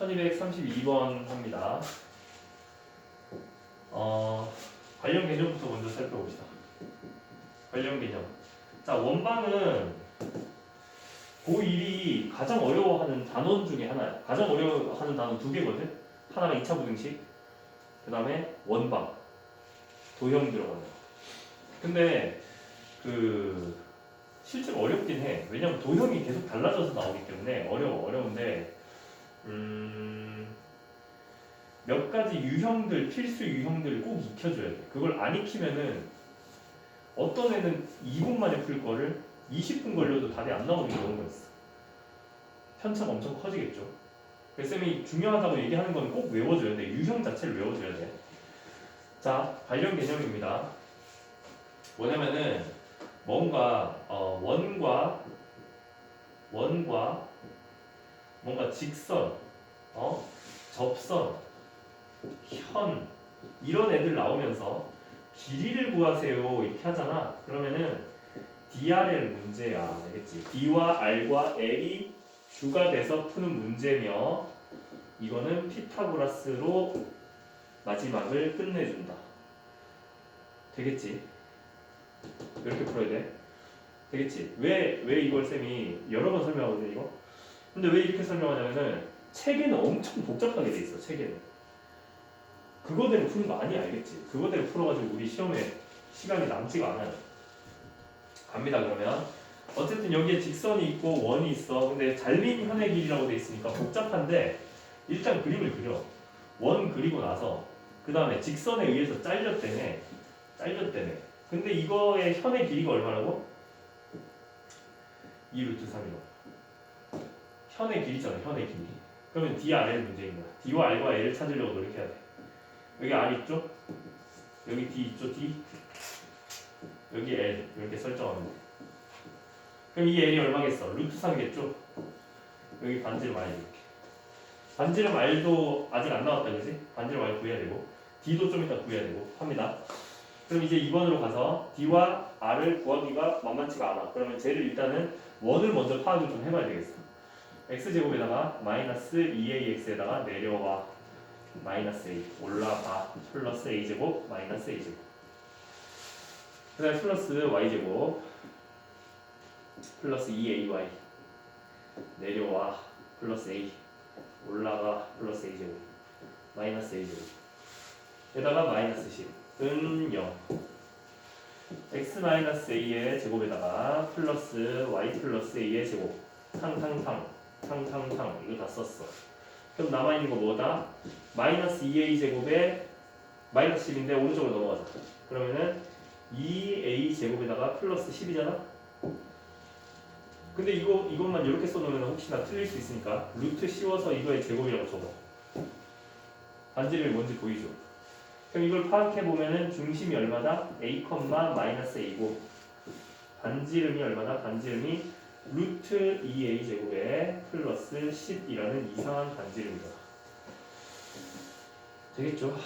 1232번 합니다. 어, 관련 개념부터 먼저 살펴봅시다. 관련 개념. 자, 원방은 고1이 가장 어려워하는 단원 중에 하나야. 가장 어려워하는 단원 두 개거든. 하나가 2차 부등식, 그 다음에 원방, 도형 들어가는 거. 근데 그 실제로 어렵긴 해. 왜냐면 도형이 계속 달라져서 나오기 때문에 어려워, 어려운데 음, 몇 가지 유형들, 필수 유형들 꼭 익혀줘야 돼. 그걸 안 익히면은 어떤 애는 2분 만에 풀 거를 20분 걸려도 답이 안 나오는 경우가 있어. 편차가 엄청 커지겠죠. 그래서 쌤이 중요하다고 얘기하는 건 꼭 외워줘야 돼. 유형 자체를 외워줘야 돼. 자, 관련 개념입니다. 뭐냐면은 뭔가 어, 원과 원과 뭔가 직선, 어, 접선, 현 이런 애들 나오면서 길이를 구하세요 이렇게 하잖아. 그러면은 DRL 문제야, 알겠지? D와 R과 L이 주가 돼서 푸는 문제며 이거는 피타고라스로 마지막을 끝내준다. 되겠지? 이렇게 풀어야 돼. 되겠지? 왜, 왜 이걸 쌤이 여러 번 설명하거든, 이거? 근데 왜 이렇게 설명하냐면은 책에는 엄청 복잡하게 돼 있어, 책에는. 그거대로 거 아니 알겠지? 그거대로 풀어가지고 우리 시험에 시간이 남지가 않아요. 갑니다, 그러면. 어쨌든 여기에 직선이 있고 원이 있어. 근데 잘린 현의 길이라고 돼 있으니까 복잡한데 일단 그림을 그려. 원 그리고 나서 그 다음에 직선에 의해서 잘렸대네. 잘렸대네. 근데 이거의 현의 길이가 얼마라고? 2 루트 3이요. 현의 길이잖아, 현의 길이. 그러면 D, R의 문제인 거야. D와 R과 L을 찾으려고 노력해야 돼. 여기 R 있죠? 여기 D 있죠, D? 여기 L 이렇게 설정하면 돼. 그럼 이 L이 얼마겠어? 루트 3겠죠? 여기 반지름 R 이렇게. 반지름 R도 아직 안 나왔다, 그지? 반지름 R 구해야 되고 D도 좀 이따 구해야 되고 합니다. 그럼 이제 2번으로 가서 D와 R을 구하기가 만만치가 않아. 그러면 쟤를 일단은 원을 먼저 파악을 좀 해봐야 되겠어. X제곱에다가 마이너스 2ax에다가 내려와. 마이너스 a 올라가 플러스 a제곱 마이너스 a제곱. 그 다음에 플러스 y제곱. 플러스 2ay 내려와. 플러스 a 올라가 플러스 a제곱. 마이너스 a제곱. 에다가 마이너스 10은 0 x 마이너스 a의 제곱에다가 플러스 y 플러스 a의 제곱. 탕탕탕 탕탕탕 이거 다 썼어 그럼 남아있는 거 뭐다? 마이너스 2a 제곱에 마이너스 10인데 오른쪽으로 넘어가자 그러면은 2a 제곱에다가 플러스 10이잖아 근데 이거 이것만 이렇게 써놓으면 혹시나 틀릴 수 있으니까 루트 씌워서 이거의 제곱이라고 적어 반지름이 뭔지 보이죠? 그럼 이걸 파악해 보면은 중심이 얼마다? a, 마이너스 a고 반지름이 얼마다? 반지름이 루트 2a 제곱에 플러스 10이라는 이상한 반지름이다. 되겠죠?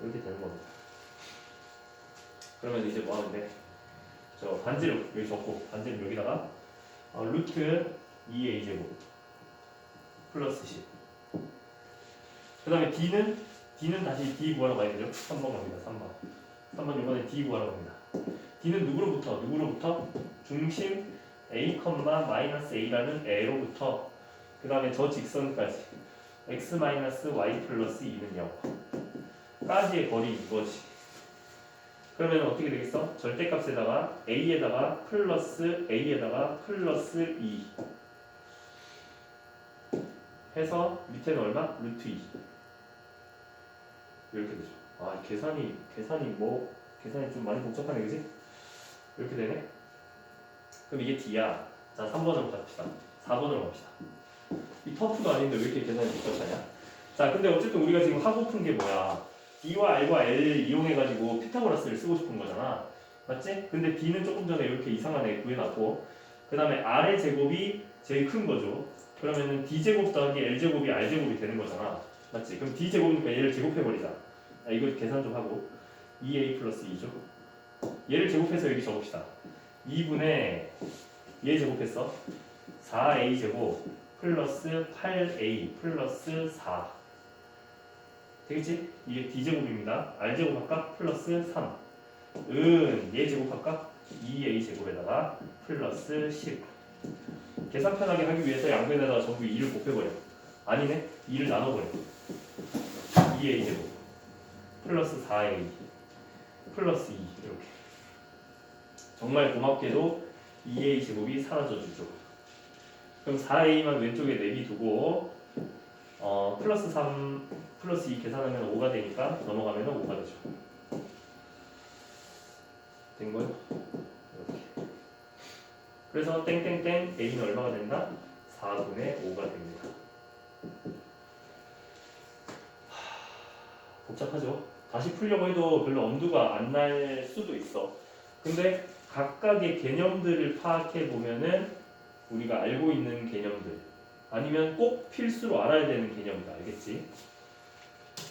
이렇게 되는 겁니다. 그러면 이제 뭐 돼? 저 반지름 여기 적고 반지름 여기다가 어, 루트 2a 제곱 플러스 10. 그 다음에 d는 d는 다시 d 구하러 가야 되죠? 3번 갑니다. 3번. 3번 이번에 d 구하러 갑니다. d는 누구로부터? 누구로부터? 중심 a, 마이너스 a라는 a로부터 그 다음에 저 직선까지 x 마이너스 y 플러스 2는 0 까지의 거리 이거지 그러면 어떻게 되겠어? 절대값에다가 a에다가 플러스 a에다가 플러스 2 해서 밑에는 얼마? 루트 2 이렇게 되죠 아 계산이 계산이 뭐 계산이 좀 많이 복잡하네 그지? 이렇게 되네 그럼 이게 D야. 자, 3번으로 갑시다. 4번으로 갑시다. 이 터프도 아닌데 왜 이렇게 계산이 복잡하냐? 자, 근데 어쨌든 우리가 지금 하고픈 게 뭐야? D와 R과 L을 이용해가지고 피타고라스를 쓰고 싶은 거잖아. 맞지? 근데 D는 조금 전에 이렇게 이상한 애 구해놨고, 그 다음에 R의 제곱이 제일 큰 거죠. 그러면은 D제곱 더하기 L제곱이 R제곱이 되는 거잖아. 맞지? 그럼 D제곱이니까 얘를 제곱해버리자. 아, 이거 계산 좀 하고. 2A 플러스 2죠. 얘를 제곱해서 여기 적읍시다. 2분의 얘 제곱했어 4a 제곱 플러스 8a 플러스 4 되겠지? 이게 d제곱입니다. r제곱 할까? 플러스 3 은, 얘 제곱 할까? 2a 제곱에다가 플러스 10 계산 편하게 하기 위해서 양변에다가 전부 2를 곱해버려 아니네? 2를 나눠버려 2a 제곱 플러스 4a 플러스 2 이렇게 정말 고맙게도 2a 제곱이 사라져주죠 그럼 4a만 왼쪽에 내비두고 어, 플러스 3 플러스 2 계산하면 5가 되니까 넘어가면 5가 되죠 된 거요? 이렇게 그래서 땡땡땡 a는 얼마가 된다? 4분의 5가 됩니다 하, 복잡하죠? 다시 풀려고 해도 별로 엄두가 안 날 수도 있어 근데 각각의 개념들을 파악해 보면은 우리가 알고 있는 개념들 아니면 꼭 필수로 알아야 되는 개념이다 알겠지?